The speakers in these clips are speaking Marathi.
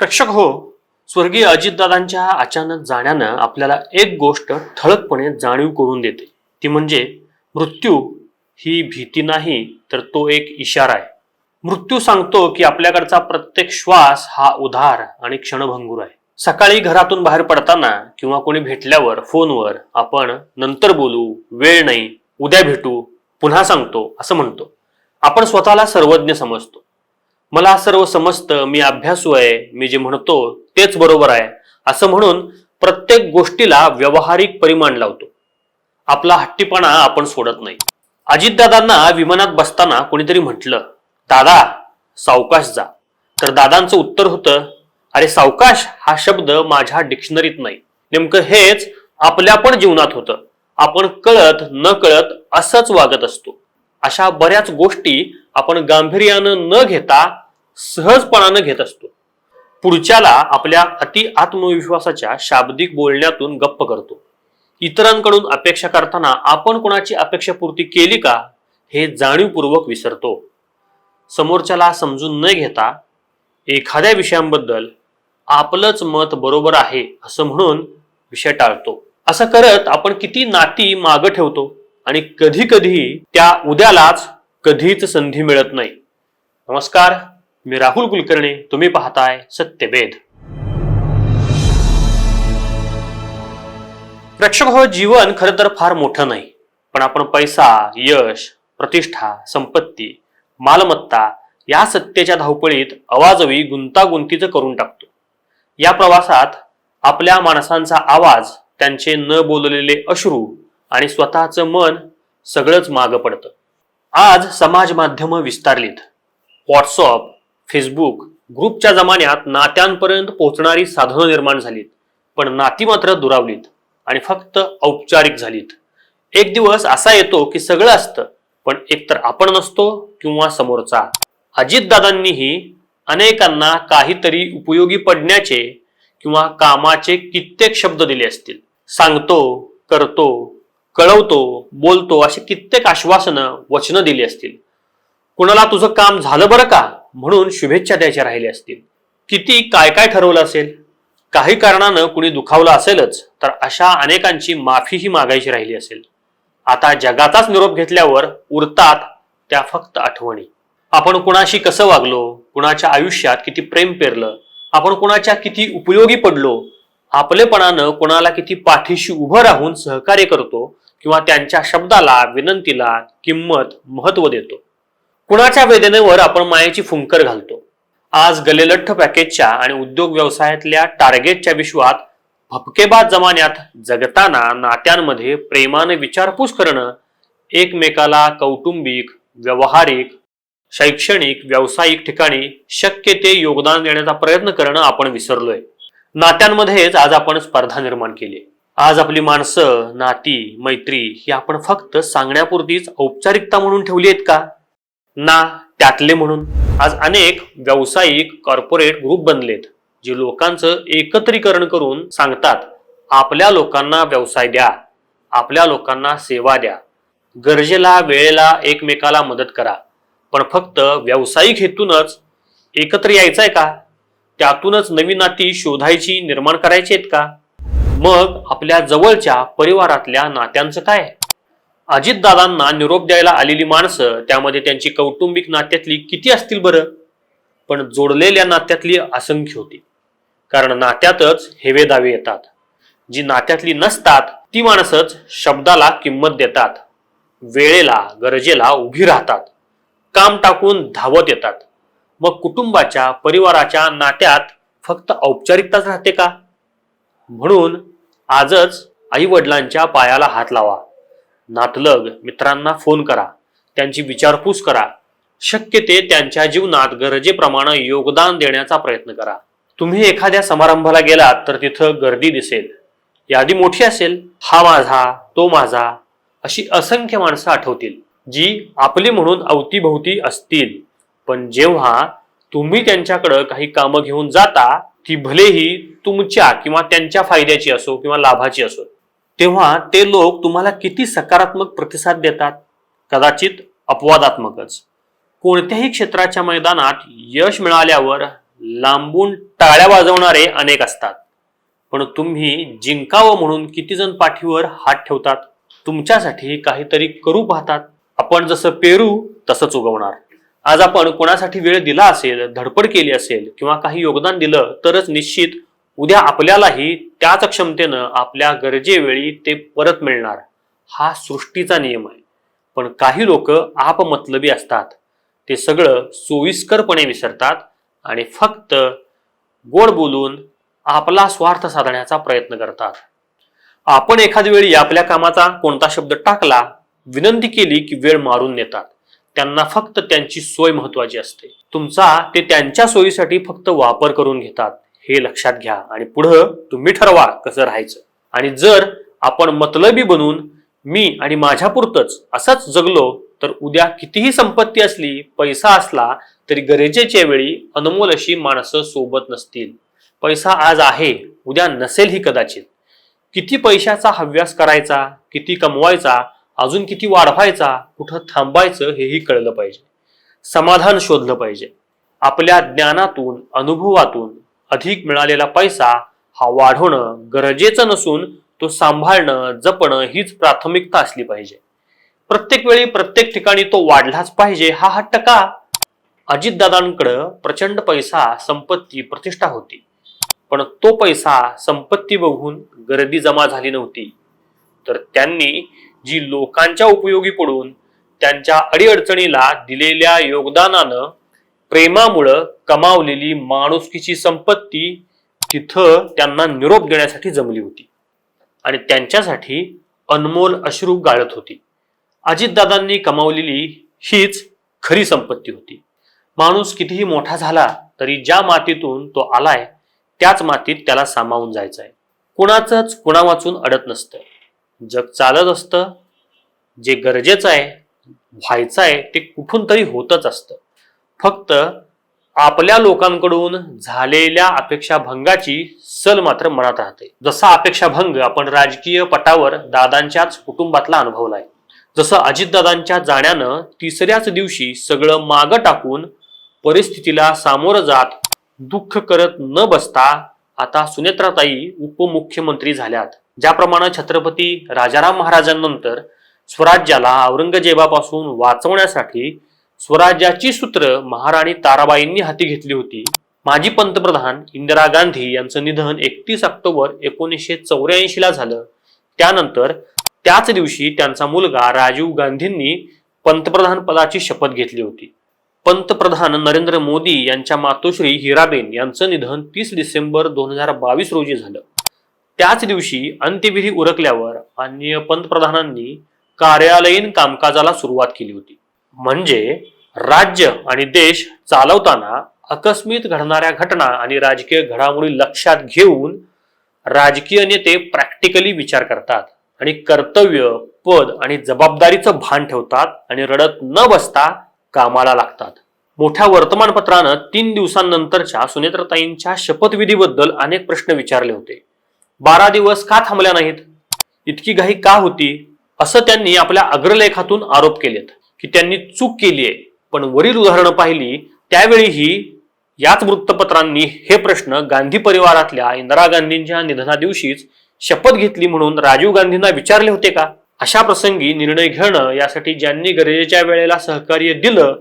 प्रेक्षक हो स्वर्गीय अजितदादांच्या अचानक जाण्यानं आपल्याला एक गोष्ट ठळकपणे जाणीव करून देते. ती म्हणजे मृत्यू ही भीती नाही तर तो एक इशारा आहे. मृत्यू सांगतो की आपल्याकडचा प्रत्येक श्वास हा उधार आणि क्षणभंगूर आहे. सकाळी घरातून बाहेर पडताना किंवा कोणी भेटल्यावर फोनवर आपण नंतर बोलू वेळ नाही उद्या भेटू पुन्हा सांगतो असं म्हणतो. आपण स्वतःला सर्वज्ञ समजतो. मला सर्व समजतं मी अभ्यासू आहे मी जे म्हणतो तेच बरोबर आहे. असं म्हणून प्रत्येक गोष्टीला व्यावहारिक परिमाण लावतो. आपला हट्टीपणा आपण सोडत नाही. अजितदादांना विमानात बसताना कोणीतरी म्हटलं दादा सावकाश जा. तर दादांचं उत्तर होतं अरे सावकाश हा शब्द माझ्या डिक्शनरीत नाही. नेमकं हेच आपल्या पण जीवनात होतं. आपण कळत न कळत असंच वागत असतो. अशा बऱ्याच गोष्टी आपण गांभीर्यानं न घेता सहजपणानं घेत असतो. पुढच्याला आपल्या अति आत्मविश्वासाच्या शाब्दिक बोलण्यातून गप्प करतो. इतरांकडून अपेक्षा करताना आपण कोणाची अपेक्षा पूर्ती केली का हे जाणीवपूर्वक विसरतो. समोरच्याला समजून न घेता एखाद्या विषयांबद्दल आपलंच मत बरोबर आहे असं म्हणून विषय टाळतो. असं करत आपण किती नाती मागं ठेवतो आणि कधी कधी त्या उद्यालाच कधीच संधी मिळत नाही. नमस्कार. मी राहुल कुलकर्णी तुम्ही पाहताय सत्यवेद प्रेक्षक हो जीवन खरं तर फार मोठं नाही पण आपण पैसा यश प्रतिष्ठा संपत्ती मालमत्ता या सत्तेच्या धावपळीत अवाजवी गुंतागुंतीचं करून टाकतो. या प्रवासात आपल्या माणसांचा आवाज त्यांचे न बोललेले अश्रू आणि स्वतःचं मन सगळंच मागं पडतं. आज समाज माध्यमं विस्तारलीत. व्हॉट्सअप फेसबुक ग्रुपच्या जमान्यात नात्यांपर्यंत पोहोचणारी साधनं निर्माण झालीत पण नाती मात्र दुरावलीत आणि फक्त औपचारिक झालीत. एक दिवस असा येतो की सगळं असतं पण एकतर आपण नसतो किंवा समोरचा. अजितदादांनीही अनेकांना काहीतरी उपयोगी पडण्याचे किंवा कामाचे कित्येक शब्द दिले असतील. सांगतो करतो कळवतो बोलतो अशी कित्येक आश्वासनं वचनं दिली असतील. कुणाला तुझं काम झालं बरं का? म्हणून शुभेच्छा द्यायच्या राहिल्या असतील. किती काय काय ठरवलं असेल? काही कारणानं कुणी दुखावलं असेलच तर अशा अनेकांची माफीही मागायची राहिली असेल. आता जगाचाच निरोप घेतल्यावर उरतात त्या फक्त आठवणी. आपण कुणाशी कसं वागलो? कुणाच्या आयुष्यात किती प्रेम पेरलं? आपण कुणाच्या किती उपयोगी पडलो? आपलेपणानं कुणाला किती पाठीशी उभं राहून सहकार्य करतो किंवा त्यांच्या शब्दाला विनंतीला किंमत महत्त्व देतो? कुणाच्या वेदनेवर आपण मायेची फुंकर घालतो? आज गलेलठ्ठ पॅकेजच्या आणि उद्योग व्यवसायातल्या टार्गेटच्या विश्वात भपकेबाज जमान्यात जगताना नात्यांमध्ये प्रेमाने विचारपूस करणं एकमेकाला कौटुंबिक व्यावहारिक शैक्षणिक व्यावसायिक ठिकाणी शक्य ते योगदान देण्याचा प्रयत्न करणं आपण विसरलोय. नात्यांमध्येच आज आपण स्पर्धा निर्माण केली आज आपली माणसं नाती मैत्री ही आपण फक्त सांगण्यापुरतीच औपचारिकता म्हणून ठेवली आहेत का? ना त्यातले म्हणून. आज अनेक व्यावसायिक कॉर्पोरेट ग्रुप बनलेत जे लोकांचं एकत्रीकरण करून सांगतात आपल्या लोकांना व्यवसाय द्या आपल्या लोकांना सेवा द्या. गरजेला वेळेला एकमेकाला मदत करा. पण फक्त व्यावसायिक हेतूनच एकत्र यायचं आहे का? त्यातूनच नवीन नाती शोधायची निर्माण करायची आहेत का? मग आपल्या जवळच्या परिवारातल्या नात्यांचं काय? अजितदादांना निरोप द्यायला आलेली माणसं त्यामध्ये त्यांची कौटुंबिक नात्यातली किती असतील बरं? पण जोडलेल्या नात्यातली असंख्य होती. कारण नात्यातच हेवे दावे येतात. जी नात्यातली नसतात ती माणसंच शब्दाला किंमत देतात. वेळेला गरजेला उभी राहतात. काम टाकून धावत येतात. मग कुटुंबाच्या परिवाराच्या नात्यात फक्त औपचारिकताच राहते का? म्हणून आजच आई वडिलांच्या पायाला हात लावा. नातलग मित्रांना फोन करा. त्यांची विचारपूस करा. शक्य ते त्यांच्या जीवनात गरजेप्रमाणे योगदान देण्याचा प्रयत्न करा. तुम्ही एखाद्या समारंभाला गेलात तर तिथं गर्दी दिसेल. यादी मोठी असेल. हा माझा तो माझा अशी असंख्य माणसं आठवतील जी आपली म्हणून अवतीभोवती असतील. पण जेव्हा तुम्ही त्यांच्याकडं काही कामं घेऊन जाता ती भलेही तुमच्या किंवा त्यांच्या फायद्याची असो किंवा लाभाची असो तेव्हा ते लोक तुम्हाला किती सकारात्मक प्रतिसाद देतात? कदाचित अपवादात्मकच. कोणत्याही क्षेत्राच्या मैदानात यश मिळाल्यावर लांबून टाळ्या वाजवणारे अनेक असतात. पण तुम्ही जिंकावं म्हणून किती जण पाठीवर हात ठेवतात? तुमच्यासाठी काहीतरी करू पाहतात. आपण जसं पेरू तसंच उगवणार. आज आपण कोणासाठी वेळ दिला असेल धडपड केली असेल किंवा काही योगदान दिलं तरच निश्चित उद्या आपल्यालाही त्याच क्षमतेनं आपल्या गरजेवेळी ते परत मिळणार. हा सृष्टीचा नियम आहे. पण काही लोक आपमतलबी असतात. ते सगळं सोयीस्करपणे विसरतात आणि फक्त गोड बोलून आपला स्वार्थ साधण्याचा प्रयत्न करतात. आपण एखाद्या वेळी आपल्या कामाचा कोणता शब्द टाकला विनंती केली की वेळ मारून नेतात. त्यांना फक्त त्यांची सोय महत्वाची असते. तुमचा ते त्यांच्या सोयीसाठी फक्त वापर करून घेतात. हे लक्षात घ्या आणि पुढं तुम्ही ठरवा कसं राहायचं. आणि जर आपण मतलबी बनून मी आणि माझ्यापुरतंच असंच जगलो तर उद्या कितीही संपत्ती असली पैसा असला तरी गरजेच्या वेळी अनमोल अशी माणसं सोबत नसतील. पैसा आज आहे उद्या नसेल ही कदाचित. किती पैशाचा हव्यास करायचा किती कमवायचा अजून किती वाढवायचा कुठं थांबायचं हेही कळलं पाहिजे. समाधान शोधलं पाहिजे. आपल्या ज्ञानातून अनुभवातून अधिक मिळालेला पैसा हा वाढवणं गरजेचं नसून तो सांभाळणं जपणं हीच प्राथमिकता असली पाहिजे. प्रत्येक वेळी प्रत्येक ठिकाणी तो वाढलाच पाहिजे हा हट्ट का अजितदादांकडं प्रचंड पैसा संपत्ती प्रतिष्ठा होती. पण तो पैसा संपत्ती बघून गर्दी जमा झाली नव्हती. तर त्यांनी जी लोकांच्या उपयोगी पडून त्यांच्या अडीअडचणीला दिलेल्या योगदानानं प्रेमामुळं कमावलेली माणुसकीची संपत्ती तिथं त्यांना निरोप देण्यासाठी जमली होती. आणि त्यांच्यासाठी अनमोल अश्रू गाळत होती. अजितदादांनी कमावलेली हीच खरी संपत्ती होती. माणूस कितीही मोठा झाला तरी ज्या मातीतून तो आलाय त्याच मातीत त्याला सामावून जायचं आहे कुणाचंच कुणा वाचून अडत नसतं. जग चालत असतं. जे गरजेचं आहे व्हायचं आहे ते कुठून तरी होतच असतं. फक्त आपल्या लोकांकडून झालेल्या अपेक्षा भंगाची सल मात्र मनात राहते. जसा अपेक्षा भंग आपण राजकीय पटावर दादांच्याच कुटुंबातला अनुभवलाय जसं अजितदादांच्या जाण्यानं तिसऱ्याच दिवशी सगळं मागं टाकून परिस्थितीला सामोरं जात दुःख करत न बसता आता सुनेत्राताई उपमुख्यमंत्री झाल्यात. ज्याप्रमाणे छत्रपती राजाराम महाराजांनंतर स्वराज्याला औरंगजेबापासून वाचवण्यासाठी स्वराज्याची सूत्र महाराणी ताराबाईंनी हाती घेतली होती. माजी पंतप्रधान इंदिरा गांधी यांचं निधन एकतीस ऑक्टोबर एकोणीसशे चौऱ्याऐंशी ला झालं. त्यानंतर त्याच दिवशी त्यांचा मुलगा राजीव गांधींनी पंतप्रधान पदाची शपथ घेतली होती. पंतप्रधान नरेंद्र मोदी यांच्या मातोश्री हिराबेन यांचं निधन तीस डिसेंबर दोन हजार बावीस रोजी झालं. त्याच दिवशी अंत्यविधी उरकल्यावर माननीय पंतप्रधानांनी कार्यालयीन कामकाजाला सुरुवात केली होती. म्हणजे राज्य आणि देश चालवताना आकस्मित घडणाऱ्या घटना आणि राजकीय घडामोडी लक्षात घेऊन राजकीय नेते प्रॅक्टिकली विचार करतात आणि कर्तव्य पद आणि जबाबदारीचं भान ठेवतात आणि रडत न बसता कामाला लागतात. मोठ्या वर्तमानपत्रानं तीन दिवसांनंतरच्या सुनेत्रताईंच्या शपथविधीबद्दल अनेक प्रश्न विचारले होते. बारा दिवस का थांबल्या नाहीत? इतकी घाई का होती? असं त्यांनी आपल्या अग्रलेखातून आरोप केलेत. की त्यांनी चूक केली आहे. पण वरील उदाहरणं पाहिली त्यावेळीही याच वृत्तपत्रांनी हे प्रश्न गांधी परिवारातल्या इंदिरा गांधींच्या निधनादिवशीच शपथ घेतली म्हणून राजीव गांधींना विचारले होते का? अशा प्रसंगी निर्णय घेणं यासाठी ज्यांनी गरजेच्या वेळेला सहकार्य दिलं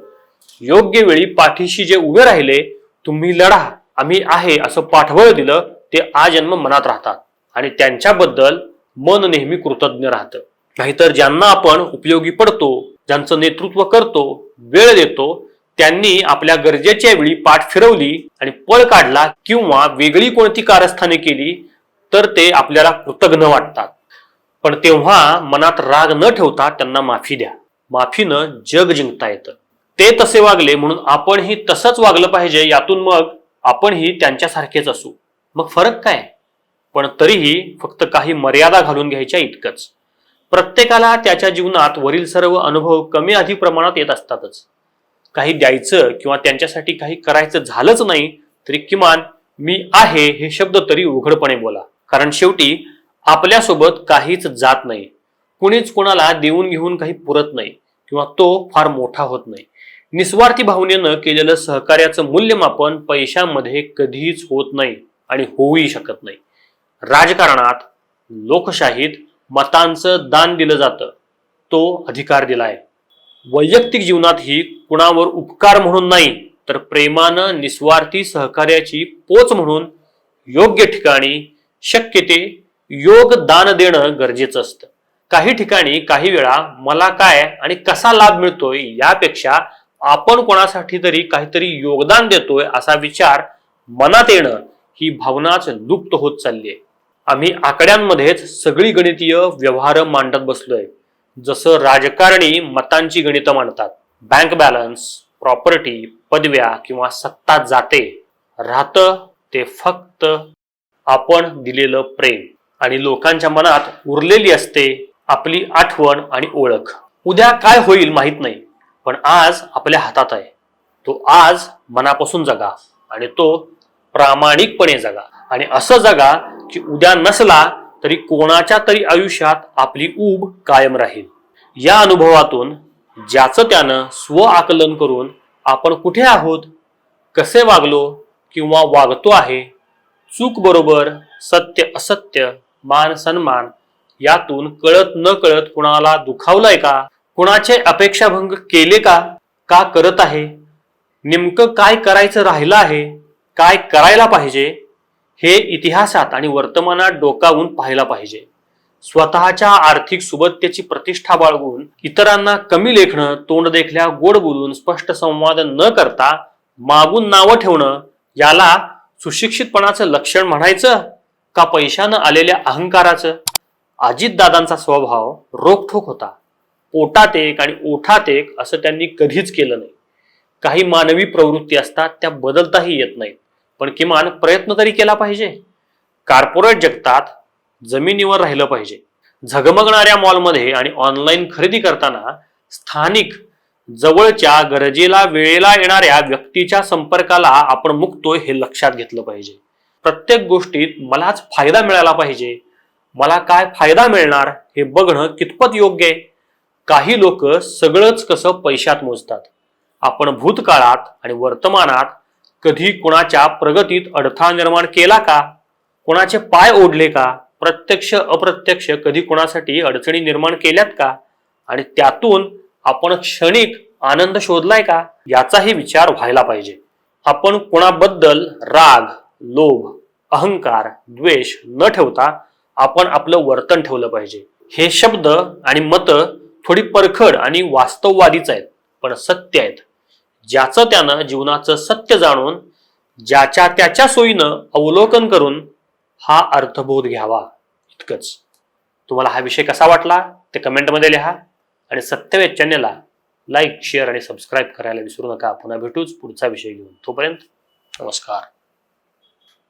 योग्य वेळी पाठीशी जे उभे राहिले तुम्ही लढा आम्ही आहे असं पाठबळ दिलं ते आजन्म मनात राहतात. आणि त्यांच्याबद्दल मन नेहमी कृतज्ञ राहतं. नाहीतर ज्यांना आपण उपयोगी पडतो ज्यांचं नेतृत्व करतो वेळ देतो त्यांनी आपल्या गरजेच्या वेळी पाठ फिरवली आणि पळ काढला किंवा वेगळी कोणती कारस्थाने केली तर ते आपल्याला कृतज्ञ वाटतात. पण तेव्हा मनात राग न ठेवता त्यांना माफी द्या. माफीनं जग जिंकता येतं. ते तसे वागले म्हणून आपणही तसंच वागलं पाहिजे यातून मग आपणही त्यांच्यासारखेच असू. मग फरक काय? पण तरीही फक्त काही मर्यादा घालून घ्यायच्या इतकंच. प्रत्येकाला त्याच्या जीवनात वरील सर्व अनुभव कमी अधिक प्रमाणात येत असतातच. काही द्यायचं किंवा त्यांच्यासाठी काही करायचं झालंच नाही तरी किमान मी आहे हे शब्द तरी उघडपणे बोला. कारण शेवटी आपल्यासोबत काहीच जात नाही. कुणीच कुणाला देऊन घेऊन काही पुरत नाही किंवा तो फार मोठा होत नाही. निस्वार्थी भावनेनं केलेलं सहकार्याचं मूल्यमापन पैशामध्ये कधीच होत नाही आणि होऊही शकत नाही. राजकारणात लोकशाहीत मतांचं दान दिलं जातं. तो अधिकार दिलाय. वैयक्तिक जीवनातही कुणावर उपकार म्हणून नाही तर प्रेमानं निस्वार्थी सहकार्याची पोच म्हणून योग्य ठिकाणी शक्य ते योग दान देणं गरजेचं असतं. काही ठिकाणी काही वेळा मला काय आणि कसा लाभ मिळतोय यापेक्षा आपण कोणासाठी तरी काहीतरी योगदान देतोय असा विचार मनात येणं ही भावनाच लुप्त होत चालली आहे आम्ही आकड्यांमध्येच सगळी गणितीय व्यवहार मांडत बसलोय. जसं राजकारणी मतांची गणितं मांडतात. बँक बॅलन्स प्रॉपर्टी पदव्या किंवा सत्ता जाते. राहतं ते फक्त आपण दिलेलं प्रेम. आणि लोकांच्या मनात उरलेली असते आपली आठवण आणि ओळख. उद्या काय होईल माहीत नाही पण आज आपल्या हातात आहे. तो आज मनापासून जगा आणि तो प्रामाणिकपणे जगा. आणि असं जगा की उद्या नसला तरी कोणाच्या तरी आयुष्यात आपली ऊब कायम राहील. या अनुभवातून ज्याचं त्यानं स्व आकलन करून आपण कुठे आहोत कसे वागलो किंवा वागतो आहे चूक बरोबर सत्य असत्य मान सन्मान यातून कळत न कळत कुणाला दुखावलंय का? कुणाचे अपेक्षाभंग केले का? का करत आहे? नेमकं काय करायचं राहिलं आहे? काय करायला पाहिजे? हे इतिहासात आणि वर्तमानात डोकावून पाहायला पाहिजे. स्वतःच्या आर्थिक सुबत्तेची प्रतिष्ठा बाळगून इतरांना कमी लेखणं तोंड देखल्या गोड बोलून स्पष्ट संवाद न करता मागून नावं ठेवणं याला सुशिक्षितपणाचं लक्षण म्हणायचं का पैशानं आलेल्या अहंकाराचं? अजितदादांचा स्वभाव रोखठोक होता. पोटात एक आणि ओठात एक असं त्यांनी कधीच केलं नाही. काही मानवी प्रवृत्ती असतात त्या बदलताही येत नाहीत. पण किमान प्रयत्न तरी केला पाहिजे. कार्पोरेट जगतात जमिनीवर राहिलं पाहिजे. झगमगणाऱ्या मॉलमध्ये आणि ऑनलाईन खरेदी करताना स्थानिक जवळच्या गरजेला वेळेला येणाऱ्या व्यक्तीच्या संपर्काला आपण मुक्तोय हे लक्षात घेतलं पाहिजे. प्रत्येक गोष्टीत मलाच फायदा मिळाला पाहिजे. मला काय फायदा मिळणार हे बघणं कितपत योग्य आहे? काही लोक सगळंच कसं पैशात मोजतात. आपण भूतकाळात आणि वर्तमानात कधी कुणाच्या प्रगतीत अडथळा निर्माण केला का? कुणाचे पाय ओढले का? प्रत्यक्ष अप्रत्यक्ष कधी कुणासाठी अडचणी निर्माण केल्यात का? आणि त्यातून आपण क्षणिक आनंद शोधलाय का? याचाही विचार व्हायला पाहिजे. आपण कुणाबद्दल राग लोभ अहंकार द्वेष न ठेवता आपण आपलं वर्तन ठेवलं पाहिजे. हे शब्द आणि मत थोडी परखड आणि वास्तववादीच आहेत पण सत्य आहेत. ज्याचं त्यानं जीवनाचं सत्य जाणून ज्याच्या त्याच्या सोयीनं अवलोकन करून हा अर्थबोध घ्यावा. इतकंच. तुम्हाला हा विषय कसा वाटला ते कमेंटमध्ये लिहा आणि सत्यवेद चॅनेलला लाईक शेअर आणि सबस्क्राईब करायला विसरू नका. पुन्हा भेटूच पुढचा विषय घेऊन. तोपर्यंत नमस्कार.